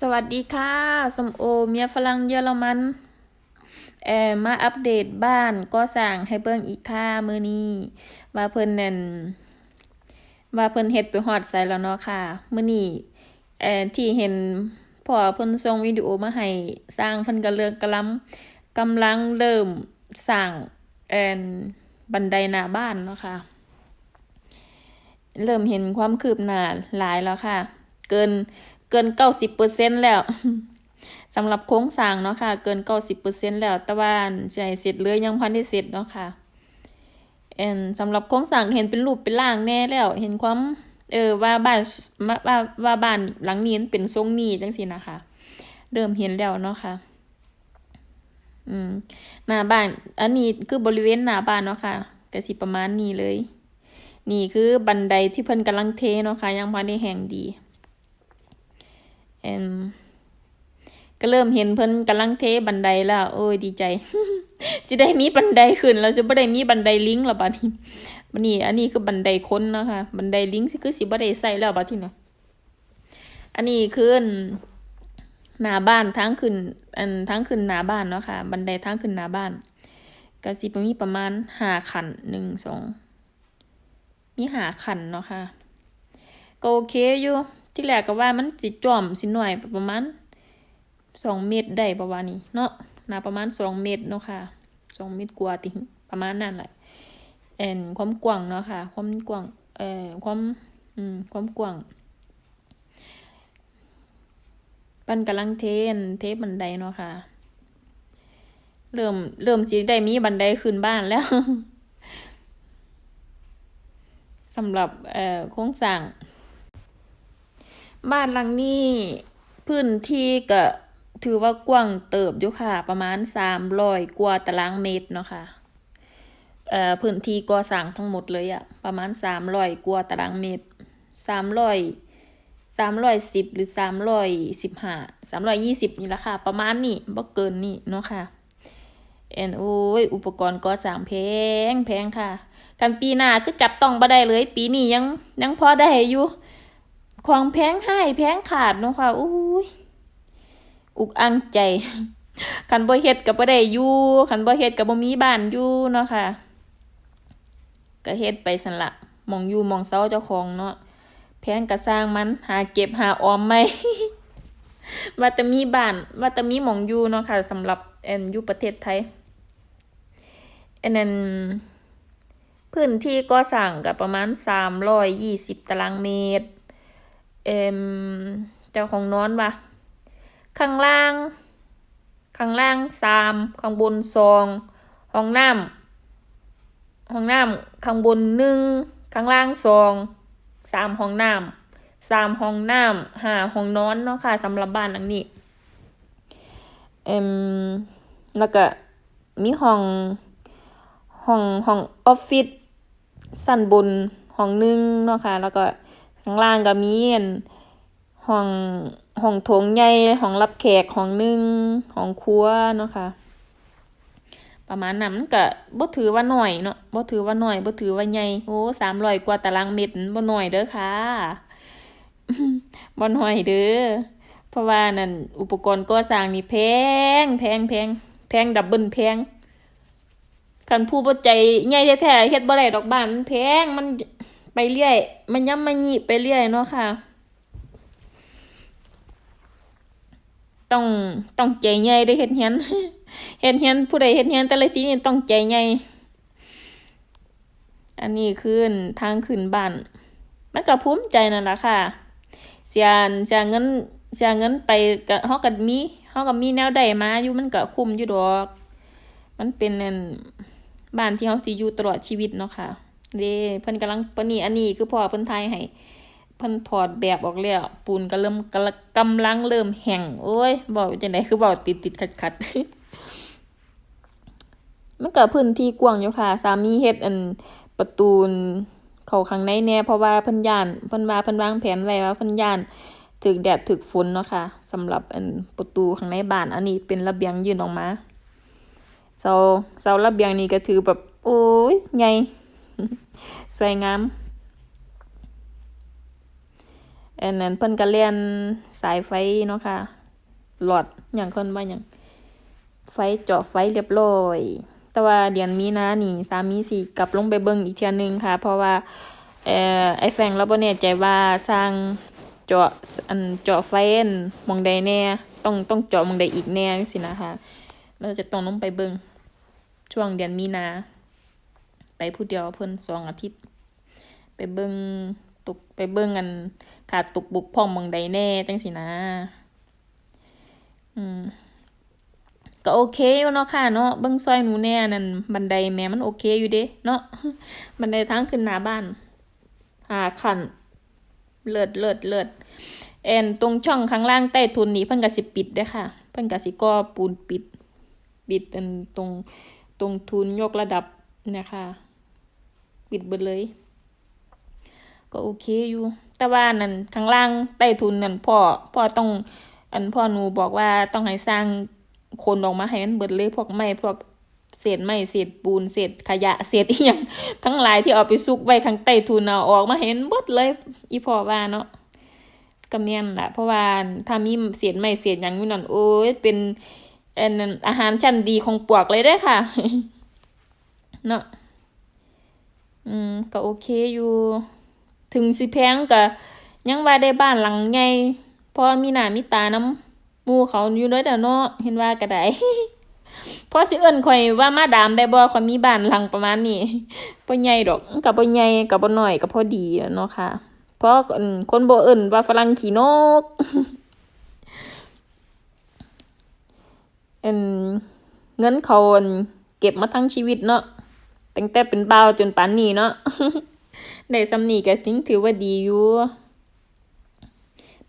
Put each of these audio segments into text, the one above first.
สวัสดีค่ะสมโอเมียฝรั่งเยอรมันเอมาอัปเดตบ้านก็สั่งให้เบิ่งอีกค่ะมือนี้ว่าเพิ่นนั่นว่าเพิ่นเฮ็ดไปฮอดไสแล้วเนาะค่ะมือนี้เอ่อที่เห็นพ่อเพิ่นส่งวิดีโอมาให้สร้างเพิ่นก็เลิกกำลังกำลังเริ่มสร้างเอ่อบันไดหน้าบ้านเนาะค่ะเริ่มเห็นความคืบหน้าหลายแล้วค่ะ เกิน กินเก้าสิบเปอร์เซ็นแล้วสำหรับโครงสร้างเนาะค่ะ เกินเก้าสิบเปอร์เซ็นแล้วแต่ว่าให้เสร็จเลยยังพันได้เสร็จเนาะค่ะเอ็นสำหรับโครงสร้างเห็นเป็นรูปเป็นร่างแน่แล้ว เห็นความเออว่าบ้านว่าว่าว่าบ้านหลังนี้เป็นทรงนี้จังซี่นะคะเริ่มเห็นแล้วเนาะค่ะ อืมหน้าบ้าน อันนี้คือบริเวณหน้าบ้านเนาะค่ะก็สิประมาณนี้เลย นี่คือบันไดที่เพิ่นกำลังเทเนาะค่ะยังบ่ได้แห้งดี เอ็มก็เริ่มเห็นเพิ่นกำลังเทบันไดแล้ว โอ้ยดีใจ สิได้มีบันไดขึ้นแล้วจะบ่ได้มีบันไดลิงแล้วบัดนี้บัดนี้ อันนี้คือบันไดค้นเนาะค่ะบันไดลิงสิคือสิบ่ได้ใส่แล้วบัดนี้เนาะอันนี้คือหน้าบ้านทางขึ้น อันทางขึ้นหน้าบ้านเนาะค่ะ บันไดทางขึ้นหน้าบ้านก็สิมีประมาณ5ขั้น1 2มีหาขันเนาะค่ะก็โอเคอยู่ ที่แรกก็ว่ามันสิจอมสิหน่อยประมาณสองเมตรได้ประมาณนี้เนาะหนาประมาณสองเมตรเนาะค่ะสองเมตรกว่าติประมาณนั้นแหละแอนความกว้างเนาะค่ะ ความกว้างเอ่อความอืมความกว้างปันกำลังเทนเทปบันไดเนาะค่ะ เริ่มเริ่มสิได้มีบันไดขึ้นบ้านแล้วสำหรับเอ่อโครงสร้าง บ้านหลังนี้พื้นที่ก็ถือว่ากว้างเติบอยู่ค่ะ ประมาณ300กว่าตารางเมตรเนาะค่ะเอ่อพื้นที่ก่อสร้างทั้งหมดเลยอะประมาณ300กว่าตารางเมตร300 310หรือ315 320นี่แหละค่ะ ประมาณนี้บ่เกินนี่เนาะค่ะแอนโอ้ยอุปกรณ์ก่อสร้างแพงแพงค่ะ กันปีหน้าคือจับต้องบ่ได้เลย ปีนี้ยังยังพอได้อยู่ ของแพงให้แพงขาดเนาะค่ะอุ้ยอุกอังใจคันบ่เฮ็ดก็บ่ได้อยู่คันบ่เฮ็ดก็บ่มีบ้านอยู่เนาะค่ะก็เฮ็ดไปสั่นละมองอยู่มองเซาเจ้าของเนาะแพงก็สร้างมันหาเก็บหาออมไหมว่าแต่มีบ้านว่าแต่มีหมองอยู่เนาะค่ะสำหรับแอนอยู่ประเทศไทยอันนั้นพื้นที่ก็สั่งกับประมาณสามร้อยยี่สิบตารางเมตร เอ่มเจ้าของนอนวะข้างล่าง ข้างล่างสามข้างบนสองห้องน้ำห้องน้ำข้างบนหนึ่งข้างล่างสองสามห้องน้ำสามห้องน้ำห้าห้องนอนเนาะค่ะสำหรับบ้านหลังนี้เอ่มแล้วก็มีห้องห้องห้องออฟฟิศสั้นบนห้องหนึงเนาะค่ะแล้วก็ ข้างล่างก็มีอันห้องห้องโถงใหญ่ห้องรับแขกห้องหนึงห้องครัวเนาะค่ะประมาณนั้นมันก็บ่ถือว่าน้อยเนาะบ่ถือว่าน้อยบ่ถือว่าใหญ่โอ้300กว่าตารางเมตรบ่น้อยเด้อค่ะบ่น้อยเด้อเพราะว่านั่นอุปกรณ์ก่อสร้างนี่แพงแพงแพงแพงดับเบิลแพงคันผู้บ่ใจใหญ่แท้ๆเฮ็ดบ่ได้ดอกบ้านมันแพงมัน ไปเรื่อย มันย่ำมันหยีไปเรื่อยเนาะค่ะ ต้องต้องใจใหญ่ได้เฮ็ดเฮียนเฮ็ดเฮียนผู้ใดเฮ็ดเฮียนแต่ละทีนี่ต้องใจใหญ่อันนี้คือทางขึ้นบ้านมันก็ภูมิใจนั่นแหละค่ะ เสียเสียเงินเสียเงินไปก็เฮาก็มีเฮาก็มีแนวได้มาอยู่มันก็คุ้มอยู่ดอก มันเป็นนั่นบ้านที่เขาสิอยู่ตลอดชีวิตเนาะค่ะ เด้เพิ่นกำลังปนีอันนี้คือพ่อเพิ่นทายให้เพิ่นถอดแบบออกแล้ว ปูนก็เริ่มกำลังกำลังเริ่มแห้งโอ้ยเว้าจังไดคือเว้าติดๆขัดมันก็พื้นที่กว้างอยู่ค่ะ สามีเฮ็ดอันประตูนเขาข้างในแน่เพราะว่าเพิ่นย้านเพิ่นว่าเพิ่นวางแผนไว้ว่าเพิ่นย้านถึกแดดถึกฝนเนาะค่ะสำหรับอันประตูข้างในบ้านอันนี้เป็นระเบียงยื่นออกมาเสาเสาระเบียงนี่ก็ถือแบบโอ้ยใหญ่ สวยงามอันนั้นเพิ่นก็เลียนสายไฟเนาะค่ะ หลอดหยังเพิ่นว่าหยังไฟเจาะไฟเรียบร้อย แต่ว่าเดือนมีนานี่สามีสิกลับลงไปเบิ่งอีกเทื่อนึงค่ะ เพราะว่าเอ่อไอแฟงเราบ่แน่ใจว่าสร้างเจาะอันเจาะไฟนมองใดแน่ต้องต้องเจาะมองใดอีกแน่จังซี่นะคะ เราจะต้องลงไปเบิ่งช่วงเดือนมีนา ผู้เดียวเพิ่นสองอาทิตย์ ไปเบิ่งตกไปเบิ่งกันขาดตกบุกพ่องหมองใดแน่จังซี่นะ อืมก็โอเคอยู่เนาะค่ะเนาะเบิ่งซอยหนูแน่นั่นบันไดแม่มันโอเคอยู่เด้เนาะบันไดทางขึ้นหน้าบ้านหาขันเลิศเลิศเลิศแอนตรงช่องข้างล่างใต้ทุนนี้เพิ่นก็สิปิดเด้ค่ะ เพิ่นก็สิก่อปูนปิด ปิดอันตรงตรงทุนยกระดับนะคะ ปิดเบิดเลย ก็โอเคอยู่ แต่ว่านั่นข้างล่างใต้ทุนนั่นพ่อพ่อต้อง อันพ่อหนูบอกว่าต้องให้สร้างคนออกมาให้มันเบิดเลยพวกไม้พวกเศษไม้เศษปูนเศษขยะเศษอีหยังทั้งหลายที่เอาไปซุกไว้ข้างใต้ทุนเอาออกมาให้มันเบิดเลย อีพ่อว่าเนาะก็แม่นล่ะเพราะว่าถ้ามีเศษไม้เศษหยังอยู่นั่นโอ้ยเป็นอันนั้นอาหารชั้นดีของปวกเลยเด้ค่ะเนาะ อืมก็โอเคอยู่ ถึงสิแพงก็ยังว่าได้บ้านหลังใหญ่พอมีหน้ามีตาน้ำมูเขาอยู่เลยเด้อเนาะเห็นว่าก็ได้พอสิเอิ้นข่อยว่ามาดามได้บ่ข่อยมีบ้านหลังประมาณนี้บ่ใหญ่ดอกก็บ่ใหญ่ก็บ่น้อยก็พอดีอะเนาะค่ะเพราะอันคนบ่เอิ้นว่าฝรั่งขี้นกเงินเขาอันเก็บมาทั้งชีวิตเนาะ ตั้งแต่เป็นเบาจนปานนี้เนาะได้ซำนีก็จริงถือว่าดีอยู่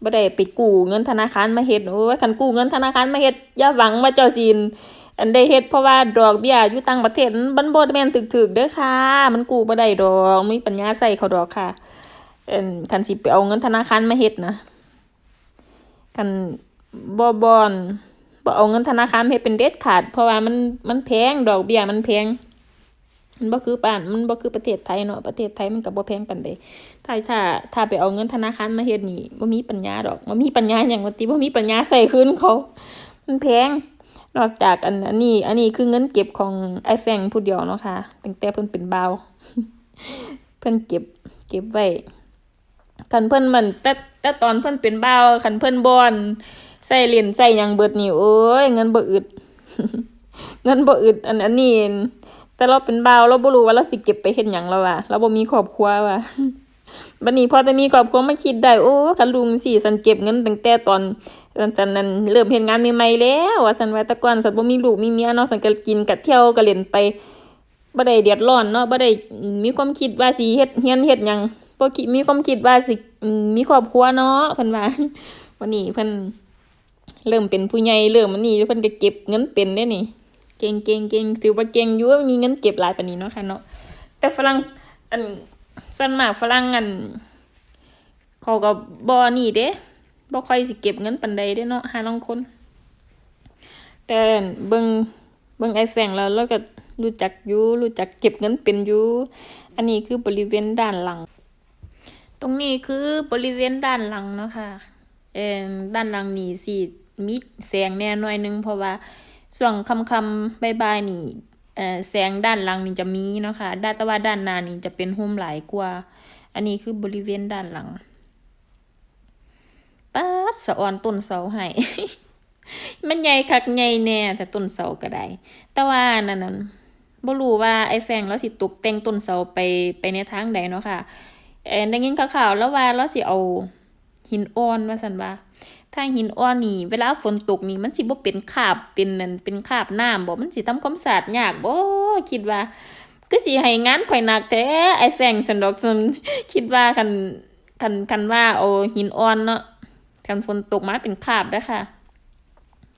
บ่ได้ไปกู้เงินธนาคารมาเฮ็ดโอ้ยคันกู้เงินธนาคารมาเฮ็ดอย่าหวังว่าเจ้าสินอันได้เฮ็ดเพราะว่าดอกเบี้ยอยู่ต่างประเทศมันบ่แม่นถึกๆเด้อค่ะ มันกู้บ่ได้ดอกมีปัญญาใช้เขาดอกค่ะอิ่นคันสิไปเอาเงินธนาคารมาเฮ็ดนะคันบ่บอนบ่เอาเงินธนาคารมาเฮ็ดเป็นเด็ดขาด เพราะว่ามันมันแพงดอกเบี้ยมันแพง มันบ่คือบ้านมันบ่คือประเทศไทยเนาะประเทศไทยมันก็บ่แพงปานใดถ้าถ้าถ้าไปเอาเงินธนาคารมาเฮ็ดนี่บ่มีปัญญาดอกบ่มีปัญญาหยังว่าติบ่มีปัญญาใช้คืนเขา มันแพงนอกจากอันอันนี้ อันนี้คือเงินเก็บของไอ้แฟงผู้เดียวเนาะค่ะตั้งแต่เพิ่นเป็นบ่าวเพิ่นเก็บ เก็บไว้คันเพิ่นมันแต่แต่ตอนเพิ่นเป็นบ่าวคันเพิ่นบ่อนใส่เหรียญใส่หยังเบิดนี่โอ้ยเงินบ่อึดเงินบ่อึดอันอันนี้ แต่เราเป็นบ่าวเราบ่รู้ว่าเราสิเก็บไปเฮ็ดหยังแล้วว่ะเราบ่มีครอบครัวว่ะบัดนี้พอแต่มีครอบครัวมาคิดได้โอ้คันลุงสิสันเก็บเงินตั้งแต่ตอนตอนจันนั้นเริ่มเฮ็ดงานใหม่ๆแล้วว่าซั่นว่าแต่ก่อนสันบ่มีลูกมีเมียเนาะสันก็กินก็เที่ยวก็เล่นไปบ่ได้เดือดร้อนเนาะบ่ได้มีความคิดว่าสิเฮ็ดเฮียนเฮ็ดหยังบ่คิดมีความคิดว่าสิมีครอบครัวเนาะเพิ่นว่าวันนี้เพิ่นเริ่มเป็นผู้ใหญ่เริ่มอันนี้เพิ่นก็เก็บเงินเป็นเด้นี่ เก่งเก่งเก่งถือว่าเก่งอยู่ว่ามีเงินเก็บหลายปานนี้เนาะค่ะเนาะแต่ฝรั่งอันส่วนมากฝรั่งอันเขาก็บ่นี่เด้บ่ค่อยสิเก็บเงินปานใดเด้เนาะหาลางคน แต่เบิ่งเบิ่งไอแฟงแล้วเราก็รู้จักอยู่รู้จักเก็บเงินเป็นอยู่อันนี้คือบริเวณด้านหลัง ตรงนี้คือบริเวณด้านหลังเนาะค่ะเอ่อด้านหลังนี่สิมีแสงแน่หน่อยหนึงเพราะว่า ช่วงค่ำๆบ่ายนี่เออแสงด้านหลังนี่จะมีเนาะค่ะด้านต่ว่าด้านหน้านี่จะเป็นร่มหลายกว่า อันนี้คือบริเวณด้านหลังป๊าสะออนต้นเสาให้ มันใหญ่คักใหญ่แน่แต่ต้นเสาก็ได้ แต่ว่านั่นน่ะบ่รู้ว่าไอ้แฟงเราสิตกแต่งต้นเสาไปไปในทางใดเนาะค่ะเอ่อได้ยินข่าวๆแล้วว่าเราสิเอาหินอ่อนว่าซั่นว่า ถ้าหินอ่อนนี่ เวลาฝนตกนี่มันสิบ่เป็นคาบเป็นนั่นเป็นคาบน้ำบ่มันสิทำความสะอาดยากบ่คิดว่าคือสิให้งานข่อยหนักแท้ไอ้แฟงซันดอกซันคิดว่าคันคันคันว่าเอาหินอ่อนเนาะคันฝนตกมาเป็นคาบเด้ค่ะ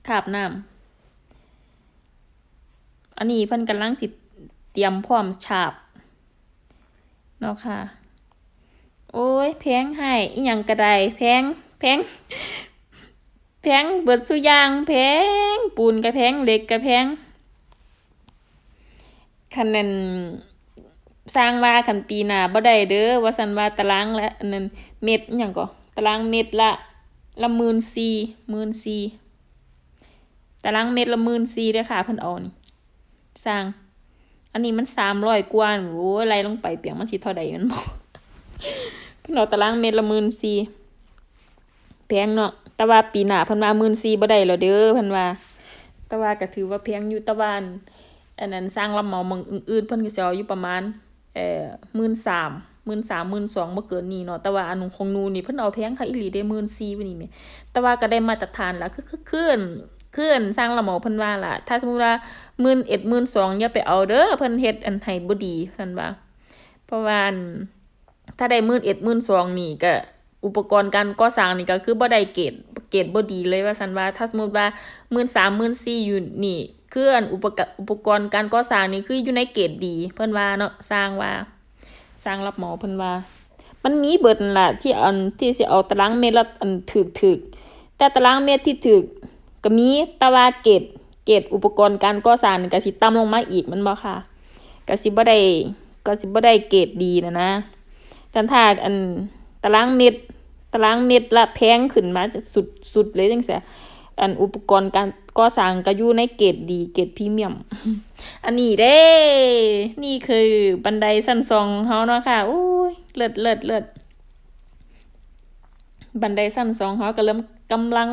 คาบน้ำอันนี้เพิ่นกำลังสิเตรียมพร้อมฉาบเนาะค่ะ โอ้ยแพงให้อีหยังก็ได้แพงแพง แพงเบิดสุยางแพงปูนก็แพงเหล็กก็แพงคันนั้นสร้างว่าคันปีหน้าบ่ได้เด้อว่าซั่นว่าตารางละนนั้นเม็ดอิหยังก็ตารางเมตรละละหมื่นสี่หมื่นสี่ตารางเมตรละหมื่นสี่เด้อค่ะเพิ่นเอานี่สร้าง อันนี้มันสามร้อยกว่าโอ้ยไล่ลงไปเปียงมันสิเท่าใดมันบ่เพิ่นเอาตารางเมตรละหมื่นสี่แพงเนาะ แต่ว่าปีหน้าเพิ่นว่าหมื่นสี่บ่ได้แล้วเด้อเพิ่นว่า แต่ว่าก็ถือว่าแพงอยู่ตะวันอันนั้นสร้างรับเหมาเมืองอื่นๆเพิ่นก็สิเอาอยู่ประมาณเอ่อหมื่นสามหมื่นสามหมื่นสองบ่เกินนี้เนาะแต่ว่าอันของนูนี่เพิ่นเอาแพงค่ะอีหลีได้หมื่นสี่ไปนี่แหมแต่ว่าก็ได้มาตรฐานละคือคือคืนคืนสร้างละหมอเพิ่นว่าล่ะ ถ้าสมมุติว่าหมื่นเอ็ดหมื่นสองอย่าไปเอาเด้อเพิ่นเฮ็ดอันให้บ่ดีซั่นว่าเพราะว่าถ้าได้หมื่นเอ็ดหมื่นสองนี่ก็ อุปกรณ์การก่อสร้างนี่ก็คือบ่ได้เกรดเกรดบ่ดีเลยว่าซั่นว่าถ้าสมมติว่าหมื่นสามหมื่นสี่อยู่นี่คืออันอุปกรณ์อุปกรณ์การก่อสร้างนี่คืออยู่ในเกรดดี เพิ่นว่าเนาะสร้างว่า สร้างรับหมาเพิ่นว่า มันมีเบิดล่ะที่อันที่สิเอาตารางเมตรละอันถึกๆแต่ตารางเมตรที่ถึกก็มีต่ว่าเกรดเกรดอุปกรณ์การก่อสร้างนี่ก็สิต่ำลงมาอีกมันบ่ค่ะก็สิบ่ได้ก็สิบ่ได้เกรดดีนะนะจันถ้าอัน ตารางเมตร ตารางเมตรละแพงขึ้นมาจะสุดสุดเลยจังซี่อันอุปกรณ์การก่อสร้างก็อยู่ในเกรดดีเกรดพรีเมียม อันนี้เด้ นี่คือบันไดสั้นซองของเฮาเนาะค่ะโอ้ยเลิศเลิศเลิศบันไดสั้นซองเฮาก็เริ่มกำลัง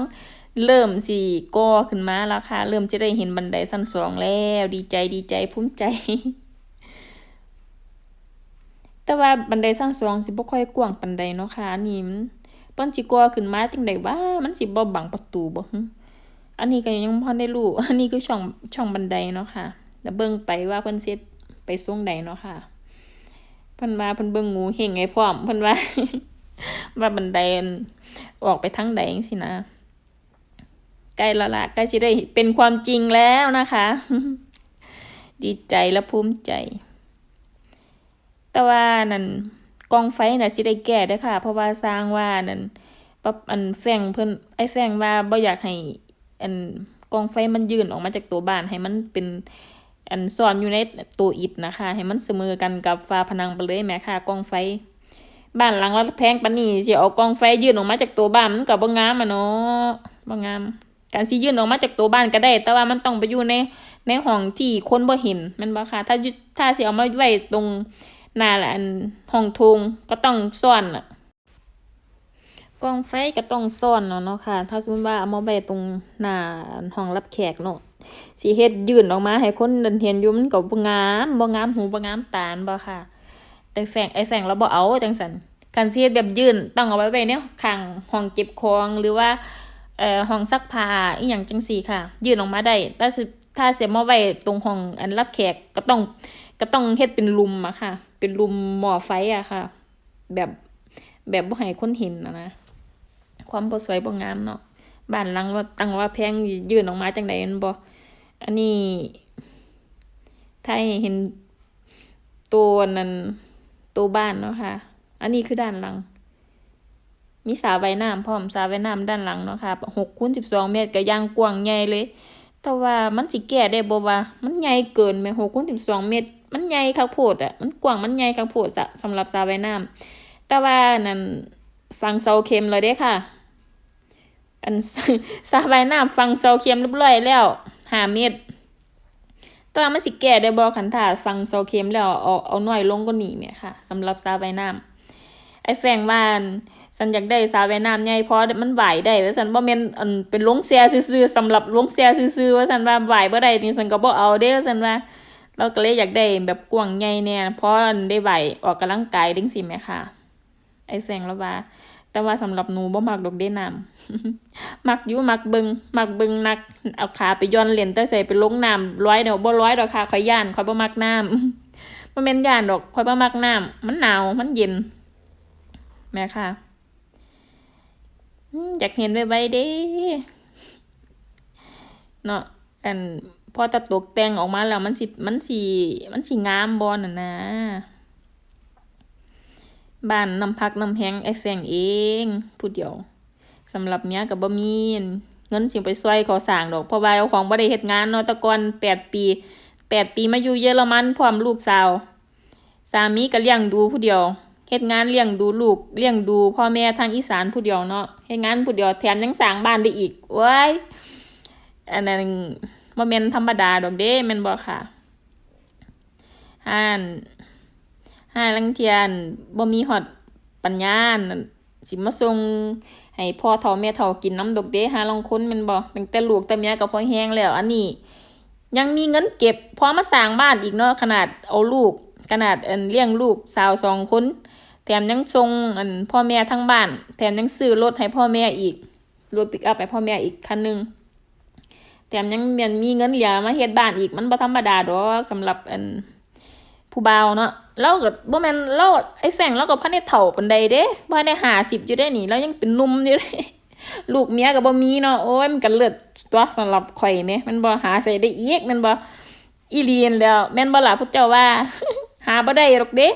เริ่มสิก่อขึ้นมาแล้วค่ะ เริ่มจะได้เห็นบันไดสั้นสองแล้ว ดีใจดีใจภูมิใจ แต่ว่าบันไดสั้นสองสิบ่ค่อยกว้างปานใดเนาะค่ะอันนี้มันเปิ้นสิก่อขึ้นมาจังได๋ว่ามันสิบ่บังประตูบ่หึอันนี้ก็ยังบ่ได้รู้อันนี้คือช่องช่องบันไดเนาะค่ะ แล้วเบิ่งไปว่าเพิ่นสิเฮ็ดไปทรงใดเนาะค่ะเพิ่นว่าเพิ่นเบิ่งงูเห่งให้พร้อมเพิ่นว่า ว่าบันไดออกไปทางใดจังซี่นะใกล้ล้วล่ะใกล้สิได้เป็นความจริงแล้วนะคะ ดีใจและภูมิใจ แต่ว่านั่นกองไฟน่ะสิได้แก้เด้ค่ะ เพราะว่าสร้างว่านั่นปรับอันแฝงเพิ่นไอ้แฝงว่าบ่อยากให้อันกองไฟมันยื่นออกมาจากตัวบ้านให้มันเป็นอันซ่อนอยู่ในตัวอิฐนะคะ ให้มันเสมอกันกับฝาผนังไปเลยแม่ค่ะกองไฟ บ้านหลังละแพงปานนี้สิเอากองไฟยื่นออกมาจากตัวบ้านมันก็บ่งามอะเนาะบ่งามการสิยื่นออกมาจากตัวบ้านก็ได้ แต่ว่ามันต้องไปอยู่ในในห้องที่คนบ่เห็นแม่นบ่ค่ะ ถ้าถ้าสิเอามาไว้ตรง หน้าละอันห้องโถงก็ต้องซ่อนน่ะกองไฟก็ต้องซ่อนเนาะเนาะค่ะ ถ้าสมมติว่าเอามาไว้ตรงหน้าห้องรับแขกเนาะสิเฮ็ดยื่นออกมาให้คนเดินเห็นอยู่มันก็บ่งามบ่งามหูบ่งามตาบ่ค่ะ แต่แฝงไอ้แฝงเราบ่เอาจังซั่นการสิเฮ็ดแบบยื่นต้องเอาไว้ไว้ในข้างห้องเก็บของหรือว่าเอ่อห้องซักผ้าอีหยังจังซี่ค่ะ ยื่นออกมาได้แต่สิถ้าเสียมาไว้ตรงห้องอันรับแขกก็ต้อง ก็ต้องเฮ็ดเป็นลุมอะค่ะ เป็นลุมหม้อไฟอะค่ะ แบบแบบบ่ให้คนเห็นนะนะความบ่สวยบ่งามเนาะบ้านหลังว่าตั้งว่าแพงยื่นออกมาจังได๋มันบ่อันนี้ถ้าเห็นตัวนั้นตัวบ้านเนาะค่ะ อันนี้คือด้านหลัง มีสระว่ายน้ำพร้อมสระว่ายน้ำด้านหลังเนาะค่ะ6คูณ12เมตรก็ย่างกว้างใหญ่เลย แต่ว่ามันสิแก้ได้บ่ว่า มันใหญ่เกินแม่6คูณ12เมตร มันใหญ่คักโพดอะมันกว้างมันใหญ่คักโพดสะสำหรับสระว่ายน้ำแต่ว่านั่นฟังเสาเข็มแล้วเด้ค่ะ อันสระว่ายน้ำฟังเสาเข็มเรียบร้อยแล้ว5เมตรแต่ว่ามันสิแก้ได้บ่คันถ้าฟังเสาเข็มแล้วเอาเอาน้อยลงกว่านี้แหม่ค่ะสำหรับสระว่ายน้ำไอ้แฟงว่านฉันอยากได้สระว่ายน้ำใหญ่พอมันไหวได้ว่าซั่นบ่แม่นอันเป็นโรงแช่ซื่อๆสำหรับโรงแช่ซื่อๆว่าซั่นว่าไหวบ่ได้นี่ฉันก็บ่เอาเด้ว่าสันว่า เราก็เลยอยากได้แบบกว้างใหญ่แน่เพราะได้ไหวออกกำลังกายจังซี่แหมค่ะ ไอแฟงแล้วว่า แต่ว่าสำหรับหนูบ่มักดอกเด้น้ำมักอยู่มักเบิงมักเบิงนักเอาขาไปย้อนเล่นแต่ใส่ไปลงน้ำร้อยเดี๋ยวบ่ร้อยดอกค่ะข่อยย่านข่อยบ่มักน้ำบ่แม่นย่านดอกข่อยบ่มักน้ำมันหนาวมันเย็น แม่ค่ะอืมอยากเห็นไวๆเด้เนาะอัน พอตะตกแต่งออกมาแล้วมันสิมันสิมันสิงามบ่นั่นนะบ้านน้ำพักน้ำแห้งไอ้แฟงเองผู้เดียวสำหรับเมียก็บ่มีนเงินสิไปช่วยเขาสร้างดอกเพราะว่าเจ้าของบ่ได้เฮ็ดงานเนาะต่ก่อน8ปี8ปีมาอยู่เยอรมันพร้อมลูกสาว สามีก็เลี้ยงดูผู้เดียวเฮ็ดงานเลี้ยงดูลูกเลี้ยงดูพ่อแม่ทางอีสานผู้เดียวเนาะเฮ็ดงานผู้เดียวแถมยังสร้างบ้านได้อีกโว้ยอันนั้น บ่แม่นธรรมดาดอกเด้แม่นบ่ค่ะห่านห่าลังเทียนบ่มีฮอดปัญญาสิมาส่งให้พ่อเฒ่าแม่เฒ่ากินน้ำดอกเด้หาลางคนแม่นบ่ตั้งแต่ลูกแต่เมียก็พอแห้งแล้ว อันนี้ ยังมีเงินเก็บพอมาสร้างบ้านอีกเนาะขนาดเอาลูกขนาดอันเลี้ยงลูกสาวสองคนแถมยังส่งอันพ่อแม่ทั้งบ้าน แถมยังซื้อรถให้พ่อแม่อีกรถปิกอัพให้พ่อแม่อีกคันหนึง แถมยังมีมีเงินเหลือมาเฮ็ดบ้านอีกมันบ่ธรรมดาดอกสำหรับอันผู้บ่าวเนาะเราก็บ่แม่นเราไอ้แฝงเราก็พันได้เฒ่าปานใดเด้บ่ได้50อยู่ได้นี่เรายังเป็นหนุ่มอยู่เด้ลูกเมียก็บ่มีเนาะโอ้ยมันก็เลิศตัวสำหรับข่อยแหมมันบ่หาใส่ได้อีกม่นบ่อีเลียนแล้ว แม่นบ่ล่ะพวกเจ้าว่า หาบ่ได้หรอกเด้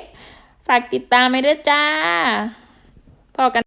ฝากติดตามให้ด้วยจ้าพอกัน